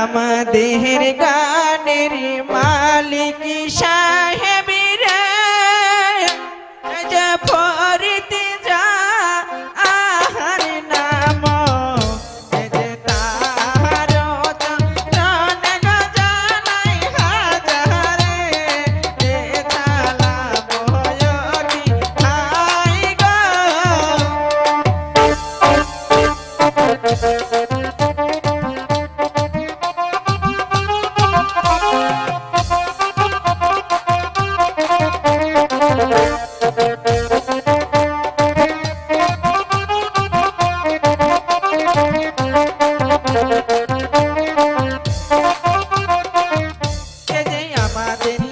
আমাদের গানের মালিক সাহেবিরা madeirinha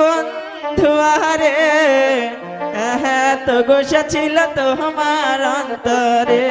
বন্ধুয়ারে হ্যাঁ, হ্যাঁ, তো গোসা ছিল তো আমার অন্তরে।